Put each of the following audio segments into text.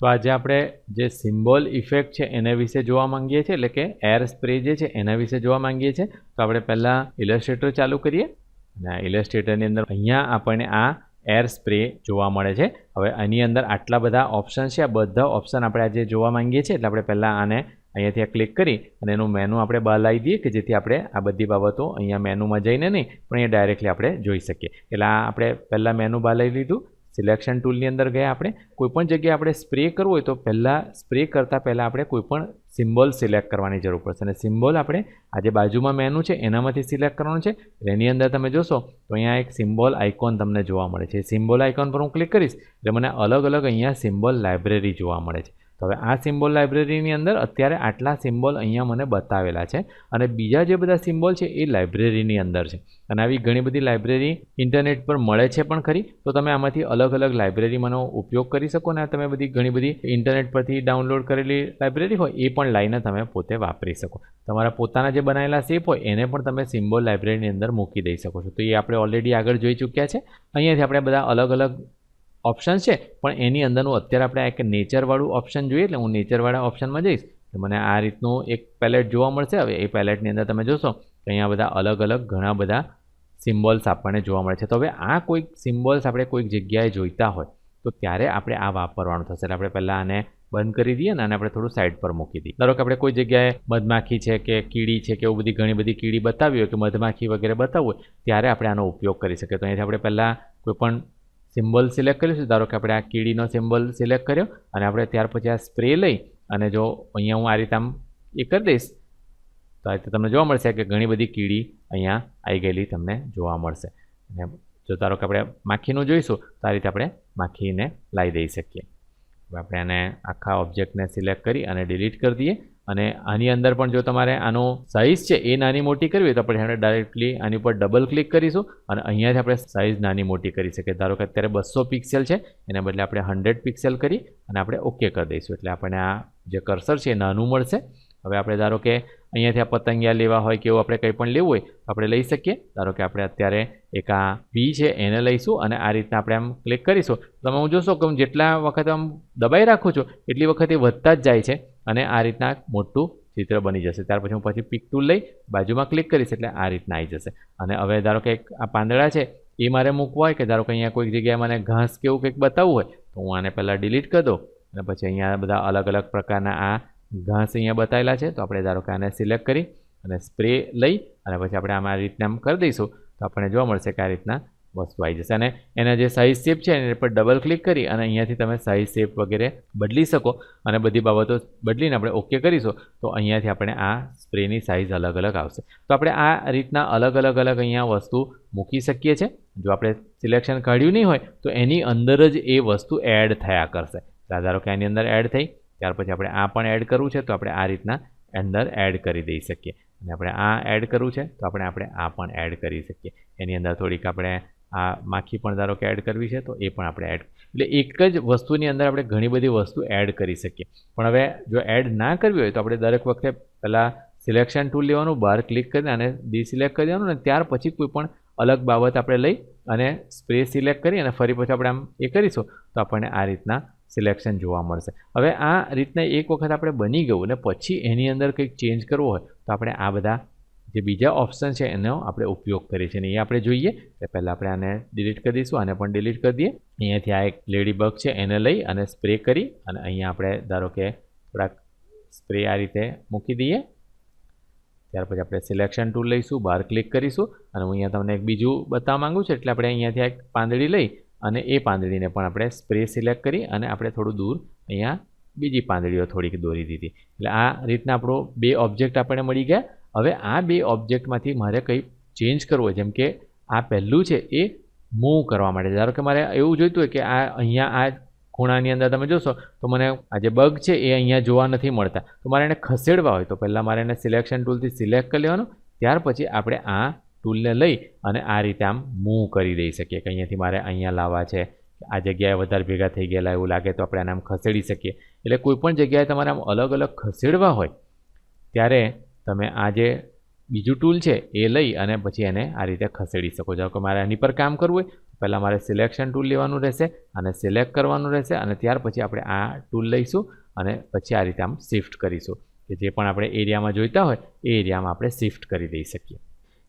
તો આજે આપણે જે સિમ્બોલ ઇફેક્ટ છે એના વિશે જોવા માંગીએ છીએ, એટલે કે એર સ્પ્રે જે છે એના વિશે જોવા માંગીએ છીએ. તો આપણે પહેલાં ઇલસ્ટ્રેટર ચાલુ કરીએ અને આ ઇલસ્ટ્રેટરની અંદર અહીંયા આપણને આ એર સ્પ્રે જોવા મળે છે. હવે આની અંદર આટલા બધા ઓપ્શન છે, આ બધા ઓપ્શન આપણે આજે જોવા માંગીએ છીએ, એટલે આપણે પહેલાં આને અહીંયાથી ક્લિક કરી અને એનું મેનુ આપણે બહાર દઈએ કે જેથી આપણે આ બધી બાબતો અહીંયા મેનુમાં જઈને નહીં, પણ અહીંયા ડાયરેક્ટલી આપણે જોઈ શકીએ. એટલે આ આપણે પહેલાં મેનુ બહાર લઈ લીધું સિલેક્શન ટૂલની અંદર ગયા આપણે કોઈપણ જગ્યાએ આપણે સ્પ્રે કરવું હોય તો પહેલાં સ્પ્રે કરતાં પહેલાં આપણે કોઈપણ સિમ્બોલ સિલેક્ટ કરવાની જરૂર પડશે. અને સિમ્બોલ આપણે આ જે બાજુમાં મેનુ છે, એનામાંથી સિલેક્ટ કરવાનું છે. એની અંદર તમે જોશો, તો અહીંયા એક સિમ્બોલ આઇકોન તમને જોવા મળે છે. સિમ્બોલ આઇકોન પર હું ક્લિક કરીશ, એટલે મને અલગ અલગ અહીંયા સિમ્બોલ લાઇબ્રેરી જોવા મળે છે. તો હવે આ સિમ્બોલ લાઇબ્રેરીની અંદર અત્યારે આટલા સિમ્બોલ અહીંયા મને બતાવેલા છે અને બીજા જે બધા સિમ્બોલ છે એ લાઇબ્રેરીની અંદર છે. અને આવી ઘણી બધી લાઇબ્રેરી ઇન્ટરનેટ પર મળે છે પણ ખરી, તો તમે આમાંથી અલગ અલગ લાઇબ્રેરીમાંનો ઉપયોગ કરી શકો ને તમે બધી ઘણી બધી ઇન્ટરનેટ પરથી ડાઉનલોડ કરેલી લાઇબ્રેરી હોય એ પણ લાઈને તમે પોતે વાપરી શકો. તમારા પોતાના જે બનાવેલા શેપ હોય એને પણ તમે સિમ્બોલ લાઇબ્રેરીની અંદર મૂકી દઈ શકો છો. તો એ આપણે ઓલરેડી આગળ જોઈ ચૂક્યા છે. અહીંયાથી આપણે બધા અલગ અલગ ઓપ્શન છે, પણ એની અંદરનું અત્યારે આપણે એક નેચરવાળું ઓપ્શન જોઈએ, એટલે હું નેચરવાળા ઓપ્શનમાં જઈશ, તો મને આ રીતનું એક પેલેટ જોવા મળશે. હવે એ પેલેટની અંદર તમે જોશો, તો અહીંયા બધા અલગ અલગ ઘણા બધા સિમ્બોલ્સ આપણને જોવા મળે છે. તો હવે આ કોઈક સિમ્બોલ્સ આપણે કોઈક જગ્યાએ જોઈતા હોય, તો ત્યારે આપણે આ વાપરવાનું થશે. એટલે આપણે પહેલાં આને બંધ કરી દઈએ ને આને આપણે થોડું સાઈડ પર મૂકી દઈએ. ધારો કે આપણે કોઈ જગ્યાએ મધમાખી છે કે કીડી છે કે એવું બધી ઘણી બધી કીડી બતાવી હોય કે મધમાખી વગેરે બતાવવું હોય, ત્યારે આપણે આનો ઉપયોગ કરી શકીએ. તો અહીંયાથી આપણે પહેલાં કોઈ પણ સિમ્બોલ સિલેક્ટ કરીશું ધારો કે આપણે આ કીડીનો સિમ્બોલ સિલેક્ટ કર્યો અને આપણે ત્યાર પછી આ સ્પ્રે લઈ અને જો અહીંયા હું આ રીતે આમ એ કરી દઈશ, તો આ રીતે તમને જોવા મળશે કે ઘણી બધી કીડી અહીંયા આવી ગયેલી તમને જોવા મળશે. અને જો ધારો કે આપણે માખીનું જોઈશું, તો આ રીતે આપણે માખીને લાવી દઈ શકીએ. આપણે આને આખા ઓબ્જેક્ટને સિલેક્ટ કરી અને ડિલીટ કરી દઈએ. અને આની અંદર પણ જો તમારે આનો સાઇઝ છે એ નાની મોટી કરવી હોય તો આપણે આપણે ડાયરેક્ટલી આની ઉપર ડબલ ક્લિક કરીશું અને અહીંયાથી આપણે સાઇઝ નાની મોટી કરી શકીએ. ધારો કે અત્યારે બસો પિક્સેલ છે, એના બદલે આપણે હંડ્રેડ પિક્સેલ કરી અને આપણે ઓકે કરી દઈશું. એટલે આપણને આ જે કર્સર છે એ નાનું મળશે. હવે આપણે ધારો કે અહીંયાથી આ પતંગિયા લેવા હોય કે એવું આપણે કંઈ પણ લેવું હોય, તો આપણે લઈ શકીએ. ધારો કે આપણે અત્યારે એક આ બી છે એને લઈશું અને આ રીતના આપણે આમ ક્લિક કરીશું. તમે હું જોશો કે હું જેટલા વખત આમ દબાઈ રાખું છું, એટલી વખત એ વધતા જ જાય છે. અને આ રીતના મોટું ચિત્ર બની જશે. ત્યાર પછી હું પછી પિક ટૂલ લઈ બાજુમાં ક્લિક કરીશ એટલે આ રીતના આવી જશે. અને હવે ધારો કે આ પાંદડા છે, એ મારે મૂકવા હોય કે ધારો કે અહીંયા કોઈક જગ્યાએ મને ઘાસ કે એવું કંઈક બતાવવું હોય, તો હું આને પહેલાં ડિલીટ કરી દઉં અને પછી અહીંયા બધા અલગ અલગ પ્રકારના આ ઘાસ અહીંયા બતાવેલા છે, તો આપણે ધારો કે આને સિલેક્ટ કરી અને સ્પ્રે લઈ અને પછી આપણે આમાં આ રીતના આમ કરી દઈશું. તો આપણને જોવા મળશે કે આ રીતના વસ્તુ આવી જશે. અને એના જે સાઇઝ શેપ છે એના પર ડબલ ક્લિક કરી અને અહીંયાથી તમે સાઇઝ શેપ વગેરે બદલી શકો. અને બધી બાબતો બદલીને આપણે ઓકે કરીશું, તો અહીંયાથી આપણે આ સ્પ્રેની સાઇઝ અલગ અલગ આવશે. તો આપણે આ રીતના અલગ અલગ અલગ અહીંયા વસ્તુ મૂકી શકીએ છીએ. જો આપણે સિલેક્શન કાઢ્યું નહીં હોય, તો એની અંદર જ એ વસ્તુ એડ થયા કરશે. ધારો કે એની અંદર એડ થઈ, ત્યાર પછી આપણે આ પણ એડ કરવું છે, તો આપણે આ રીતના અંદર એડ કરી દઈ શકીએ. અને આપણે આ એડ કરવું છે, તો આપણે આપણે આ પણ એડ કરી શકીએ. એની અંદર થોડીક આપણે આ માખી પણ ધારો કે એડ કરવી છે, તો એ પણ આપણે એડ એટલે એક જ વસ્તુની અંદર આપણે ઘણી બધી વસ્તુ એડ કરી શકીએ. પણ હવે જો એડ ના કરવી હોય, તો આપણે દરેક વખતે પહેલાં સિલેક્શન ટૂલ લેવાનું બહાર ક્લિક કરીને અને ડિસિલેક્ટ કરી દેવાનું અને ત્યાર પછી કોઈ પણ અલગ બાબત આપણે લઈ અને સ્પ્રે સિલેક્ટ કરી અને ફરી પછી આપણે આમ એ કરીશું, તો આપણને આ રીતના સિલેક્શન જોવા મળશે. હવે આ રીતના એક વખત આપણે બની ગયું અને પછી એની અંદર કંઈક ચેન્જ કરવો હોય, તો આપણે આ બધા જે બીજા ઓપ્શન છે એનો આપણે ઉપયોગ કરીએ છીએ. અને એ આપણે જોઈએ એટલે પહેલાં આપણે આને ડિલીટ કરી દઈશું, આને પણ ડિલીટ કરી દઈએ. અહીંયાથી આ એક લેડી બગ છે, એને લઈ અને સ્પ્રે કરી અને અહીંયા આપણે ધારો કે થોડાક સ્પ્રે આ રીતે મૂકી દઈએ. ત્યાર પછી આપણે સિલેક્શન ટૂલ લઈશું બહાર ક્લિક કરીશું અને હું અહીંયા તમને એક બીજું બતાવવા માગું છું, એટલે આપણે અહીંયાથી એક પાંદડી લઈ અને એ પાંદડીને પણ આપણે સ્પ્રે સિલેક્ટ કરી અને આપણે થોડું દૂર અહીંયા બીજી પાંદડીઓ થોડીક દોરી દીધી. એટલે આ રીતના આપણો બે ઓબ્જેક્ટ આપણને મળી ગયા. હવે આ બે ઓબ્જેક્ટમાંથી મારે કંઈ ચેન્જ કરવો જેમ કે આ પહેલું છે એ મૂવ કરવા માટે. ધારો કે મારે એવું જોઈતું હોય કે આ અહીંયા આ ખૂણાની અંદર તમે જોશો, તો મને આ જે બગ છે એ અહીંયા જોવા નથી મળતા. તો મારે એને ખસેડવા હોય, તો પહેલાં મારે એને સિલેક્શન ટૂલથી સિલેક્ટ કરી લેવાનું. ત્યાર પછી આપણે આ ટૂલને લઈ અને આ રીતે આમ મૂવ કરી દઈ શકીએ. કે અહીંયાથી મારે અહીંયા લાવવા છે, આ જગ્યાએ વધારે ભેગા થઈ ગયેલા એવું લાગે તો આપણે આને આમ ખસેડી શકીએ. એટલે કોઈપણ જગ્યાએ તમારે આમ અલગ અલગ ખસેડવા હોય, ત્યારે તમે આ જે બીજું ટૂલ છે, એ લઈ અને પછી એને આ રીતે ખસેડી શકો. છો કે મારે આની પર કામ કરવું હોય પહેલાં મારે સિલેક્શન ટૂલ લેવાનું રહેશે અને સિલેક્ટ કરવાનું રહેશે અને ત્યાર પછી આપણે આ ટૂલ લઈશું અને પછી આ રીતે આમ શિફ્ટ કરીશું. કે જે પણ આપણે એરિયામાં જોઈતા હોય, એ એરિયામાં આપણે શિફ્ટ કરી દઈ શકીએ.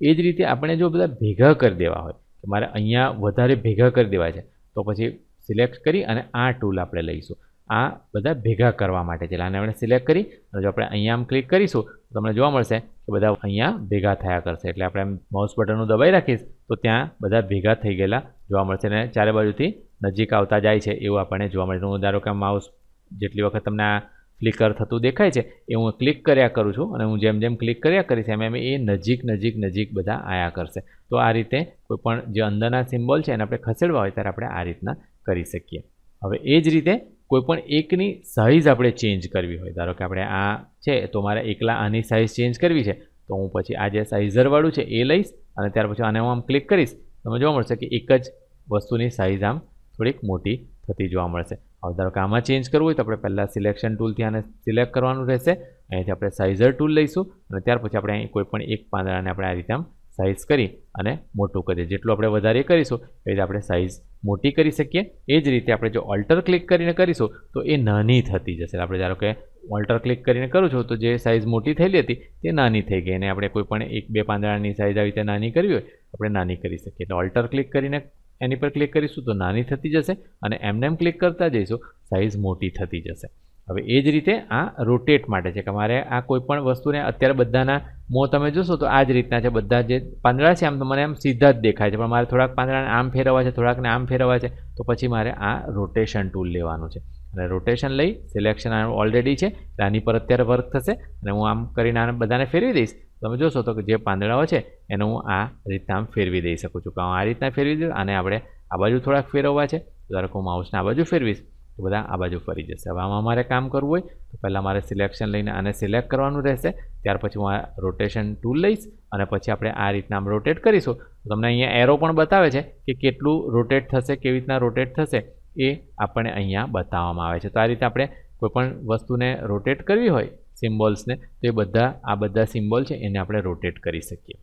એ જ રીતે આપણે જો બધા ભેગા કરી દેવા હોય, કે મારે અહીંયા વધારે ભેગા કરી દેવા છે, તો પછી સિલેક્ટ કરી અને આ ટૂલ આપણે લઈશું. આ બધા ભેગા કરવા માટે છે. આને આપણે સિલેક્ટ કરી અને જો આપણે અહીંયા આમ ક્લિક કરીશું, તો તમને જોવા મળશે કે બધા અહીંયા ભેગા થયા કરશે. એટલે આપણે માઉસ બટનનું દબાઈ રાખીશ, તો ત્યાં બધા ભેગા થઈ ગયેલા જોવા મળશે. અને ચારે બાજુથી નજીક આવતા જાય છે એવું આપણને જોવા મળે. હું ધારો કે માઉસ જેટલી વખત તમને આ ફ્લિકર થતું દેખાય છે, એ હું ક્લિક કર્યા કરું છું અને હું જેમ જેમ ક્લિક કર્યા કરીશ, એમ એમ એ નજીક નજીક નજીક બધા આયા કરશે. તો આ રીતે કોઈપણ જે અંદરના સિમ્બોલ છે એને આપણે ખસેડવા હોય, ત્યારે આપણે આ રીતના કરી શકીએ. હવે એ જ રીતે કોઈપણ એકની સાઇઝ આપણે ચેન્જ કરવી હોય. ધારો કે આપણે આ છે, તો મારે એકલા આની સાઇઝ ચેન્જ કરવી છે, તો હું પછી આ જે સાઇઝરવાળું છે એ લઈશ અને ત્યાર પછી આને હું આમ ક્લિક કરીશ તમે જોવા મળશે કે એક જ વસ્તુની સાઇઝ આમ થોડીક મોટી થતી જોવા મળશે. હવે ધારો કે આમાં ચેન્જ કરવું હોય તો આપણે પહેલાં સિલેક્શન ટૂલથી આને સિલેક્ટ કરવાનું રહેશે. અહીંથી આપણે સાઇઝર ટૂલ લઈશું અને ત્યાર પછી આપણે અહીં કોઈ પણ એક પાંદડાને આપણે આ રીતે આમ સાઇઝ કરી અને મોટું કરીએ. જેટલું આપણે વધારે કરીશું એ રીતે આપણે સાઇઝ મોટી કરી શકીએ. એ જ રીતે આપણે જો ઓલ્ટર ક્લિક કરીને કરીશું, તો એ નાની થતી જશે. આપણે ધારો કે ઓલ્ટર ક્લિક કરીને કરું છું, તો જે સાઇઝ મોટી થયેલી હતી, તે નાની થઈ ગઈ. અને આપણે કોઈ પણ એક, બે પાંદડાની સાઇઝ આવી રીતે નાની કરવી હોય, આપણે નાની કરી શકીએ. એટલે ઓલ્ટર ક્લિક કરીને એની પર ક્લિક કરીશું, તો નાની થતી જશે. અને એમને એમ ક્લિક કરતા જઈશું સાઇઝ મોટી થતી જશે. હવે એ જ રીતે આ રોટેટ માટે છે કે મારે આ કોઈ પણ વસ્તુને અત્યારે બધાના મોં તમે જોશો તો આ જ રીતના છે. બધા જે પાંદડા છે આમ તો મને આમ સીધા જ દેખાય છે, પણ મારે થોડાક પાંદડાને આમ ફેરવવા છે, થોડાકને આમ ફેરવવા છે, તો પછી મારે આ રોટેશન ટૂલ લેવાનું છે. અને રોટેશન લઈ સિલેક્શન ઓલરેડી છે આની પર અત્યારે વર્ક થશે અને હું આમ કરીને આને બધાને ફેરવી દઈશ. તમે જોશો તો જે પાંદડાઓ છે એને હું આ રીતના આમ ફેરવી દઈ શકું છું. કે હું આ રીતના ફેરવી દઉં અને આપણે આ બાજુ થોડાક ફેરવવા છે. ધારો કે હું માઉસને આ બાજુ ફેરવીશ. તો બધા આ બાજુ ફરી જશે. હવે આમાં મારે કામ કરવું હોય તો પહેલાં મારે સિલેક્શન લઈને આને સિલેક્ટ કરવાનું રહેશે. ત્યાર પછી હું આ રોટેશન ટૂલ લઈશ અને પછી આપણે આ રીતના આમ રોટેટ કરીશું. તો તમને અહીંયા એરો પણ બતાવે છે કે કેટલું રોટેટ થશે, કેવી રીતના રોટેટ થશે એ આપણને અહીંયા બતાવવામાં આવે છે. તો આ રીતે આપણે કોઈપણ વસ્તુને રોટેટ કરવી હોય સિમ્બોલ્સને તો એ બધા, આ બધા સિમ્બોલ છે એને આપણે રોટેટ કરી શકીએ.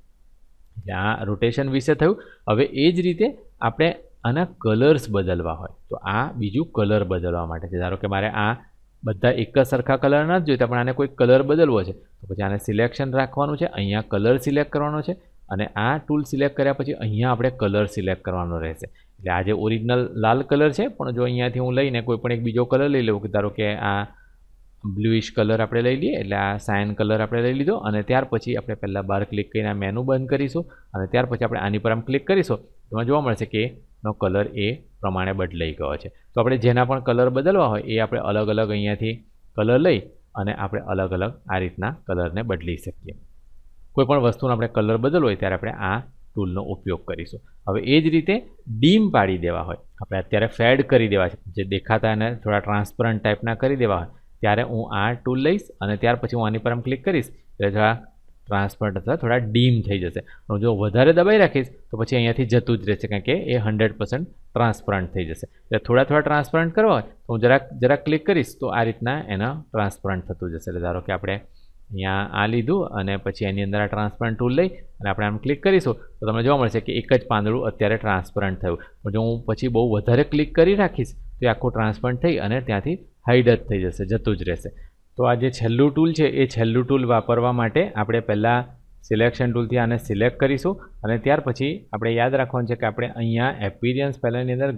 એટલે આ રોટેશન વિશે થયું. હવે એ જ રીતે આપણે આના કલર્સ બદલવા હોય. તો આ બીજું કલર બદલવા માટે છે. ધારો કે મારે આ બધા એક જ સરખા કલર નથી જોઈતા પણ આને કોઈ કલર બદલવો છે. તો પછી આને સિલેક્શન રાખવાનું છે. અહીંયા કલર સિલેક્ટ કરવાનો છે અને આ ટૂલ સિલેક્ટ કર્યા પછી અહીંયા આપણે કલર સિલેક્ટ કરવાનો રહેશે. એટલે આ જે ઓરિજિનલ લાલ કલર છે, પણ જો અહીંયાથી હું લઈને કોઈ પણ એક બીજો કલર લઈ લઉં, કે ધારો કે આ બ્લુઇશ કલર આપણે લઈ લઈએ, એટલે આ સાયન કલર આપણે લઈ લીધો અને ત્યાર પછી આપણે પહેલાં બહાર ક્લિક કરીને આ મેનુ બંધ કરીશું અને ત્યાર પછી આપણે આની પર આમ ક્લિક કરીશું. એમાં જોવા મળશે કે નો કલર એ પ્રમાણે બદલાઈ ગયો છે. તો આપણે જેના પણ કલર બદલવા હોય એ આપણે અલગ અલગ અહીંયાથી કલર લઈ અને આપણે અલગ અલગ આ રીતના કલરને બદલી શકીએ. કોઈપણ વસ્તુનો આપણે કલર બદલવો હોય ત્યારે આપણે આ ટૂલનો ઉપયોગ કરીશું. હવે એ જ રીતે ડીમ પાડી દેવા હોય. આપણે અત્યારે ફેડ કરી દેવા છે. જે દેખાતા એને થોડા ટ્રાન્સપરન્ટ ટાઈપના કરી દેવા હોય. ત્યારે હું આ ટૂલ લઈશ અને ત્યાર પછી હું આની પર આમ ક્લિક કરીશ. એટલે થોડા ટ્રાન્સપરન્ટ અથવા થોડા ડીમ થઈ જશે. પણ જો વધારે દબાઈ રાખીશ, તો પછી અહીંયાથી જતું જ રહેશે કારણ કે એ હંડ્રેડ પર્સન્ટ ટ્રાન્સપરન્ટ થઈ જશે. એટલે થોડા થોડા ટ્રાન્સપરન્ટ કરવા હોય, તો હું જરાક જરાક ક્લિક કરીશ, તો આ રીતના એના ટ્રાન્સપરન્ટ થતું જશે. એટલે ધારો કે આપણે અહીંયા આ લીધું અને પછી એની અંદર આ ટ્રાન્સપરન્ટ ટૂલ લઈ અને આપણે આમ ક્લિક કરીશું, તો તમને જોવા મળશે કે એક જ પાંદડું અત્યારે ટ્રાન્સપરન્ટ થયું. પણ જો હું પછી બહુ વધારે ક્લિક કરી રાખીશ, તો એ આખું ટ્રાન્સપરન્ટ થઈ અને ત્યાંથી હાઈડ જ થઈ જશે, જતું જ રહેશે. તો આ જે છેલ્લું ટૂલ છે, એ છેલ્લું ટૂલ વાપરવા માટે આપણે પહેલાં સિલેક્શન ટૂલથી આને સિલેક્ટ કરીશું અને ત્યાર પછી આપણે યાદ રાખવાનું છે કે આપણે અહીંયા એપિરિયન્સ પહેલાંની અંદર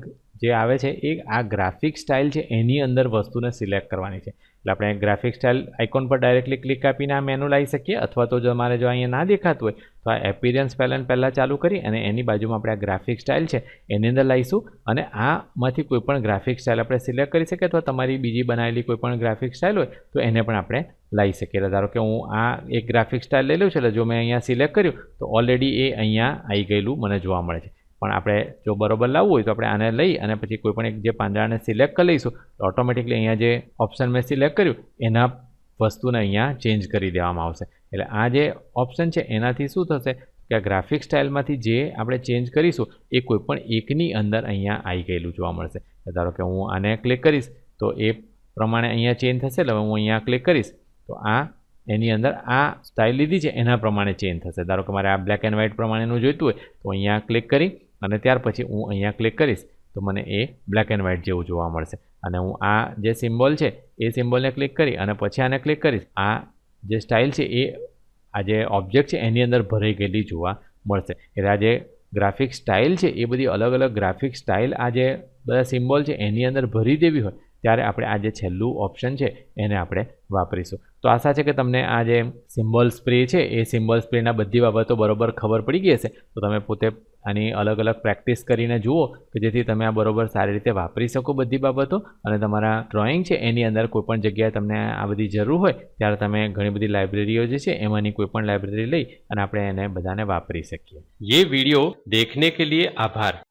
જે આવે છે, એ આ ગ્રાફિક સ્ટાઇલ છે, એની અંદર વસ્તુને સિલેક્ટ કરવાની છે. એટલે આપણે ગ્રાફિક સ્ટાઇલ આઇકોન પર ડાયરેક્ટલી ક્લિક આપીને આ મેનુ લાવી શકીએ. અથવા તો જો મારે જો અહીંયા ના દેખાતું હોય, તો આ એપિરિયન્સ પહેલાં પહેલાં ચાલુ કરી અને એની બાજુમાં આપણે આ ગ્રાફિક સ્ટાઇલ છે, એની અંદર લાવીશું. અને આમાંથી કોઈ પણ ગ્રાફિક સ્ટાઇલ આપણે સિલેક્ટ કરી શકીએ અથવા તમારી બીજી બનાવેલી કોઈ પણ ગ્રાફિક સ્ટાઇલ હોય, તો એને પણ આપણે લાવી શકીએ. એટલે ધારો કે હું આ એક ગ્રાફિક સ્ટાઇલ લઈ લઉં છું, એટલે જો મેં અહીંયા સિલેક્ટ કર્યું, તો ઓલરેડી એ અહીંયા આવી ગયેલું મને જોવા મળે છે. પણ આપણે જો બરોબર લાવવું હોય તો આપણે આને લઈ અને પછી કોઈ પણ એક જે પાંદડાને સિલેક્ટ કરી લઈશું, તો ઓટોમેટિકલી અહીંયા જે ઓપ્શન મેં સિલેક્ટ કર્યું, એના વસ્તુને અહીંયા ચેન્જ કરી દેવામાં આવશે. એટલે આ જે ઓપ્શન છે, એનાથી શું થશે કે આ ગ્રાફિક સ્ટાઇલમાંથી જે આપણે ચેન્જ કરીશું, એ કોઈપણ એકની અંદર અહીંયા આવી ગયેલું જોવા મળશે. ધારો કે હું આને ક્લિક કરીશ, તો એ પ્રમાણે અહીંયા ચેન્જ થશે. એટલે હું અહીંયા ક્લિક કરીશ, તો આ એની અંદર આ સ્ટાઇલ લીધી છે, એના પ્રમાણે ચેન્જ થશે. ધારો કે મારે આ બ્લેક એન્ડ વ્હાઇટ પ્રમાણેનું જોઈતું હોય, તો અહીંયા ક્લિક કરી અને ત્યાર પછી હું અહીંયા ક્લિક કરીશ, તો મને એ બ્લેક એન્ડ વ્હાઇટ જેવું જોવા મળશે. અને હું આ જે સિમ્બોલ છે, એ સિમ્બોલને ક્લિક કરી અને પછી આને ક્લિક કરીશ. આ જે સ્ટાઇલ છે, એ આ જે ઓબ્જેક્ટ છે, એની અંદર ભરાઈ ગયેલી જોવા મળશે. એટલે આ જે ગ્રાફિક સ્ટાઇલ છે, એ બધી અલગ અલગ ગ્રાફિક સ્ટાઇલ આ જે બધા સિમ્બોલ છે, એની અંદર ભરી દેવી હોય ત્યારે આપણે આ જે છેલ્લું ઓપ્શન છે એને આપણે વાપરીશું તો આશા છે કે તમને આ જે સિમ્બોલ સ્પ્રે છે એ સિમ્બોલ સ્પ્રેના બધી બાબતો બરોબર ખબર પડી ગઈ હશે તો તમે પોતે આની અલગ અલગ પ્રેક્ટિસ કરીને જુઓ કે જેથી તમે આ બરોબર સારી રીતે વાપરી શકો બધી બાબતો અને તમારા ડ્રોઈંગ છે એની અંદર કોઈપણ જગ્યાએ તમને આ બધી જરૂર હોય ત્યારે તમે ઘણી બધી લાઇબ્રેરીઓ જે છે એમાંની કોઈપણ લાઇબ્રેરી લઈ અને આપણે એને બધાને વાપરી શકીએ ये वीडियो देखने के लिए आभार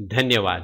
ધન્યવાદ.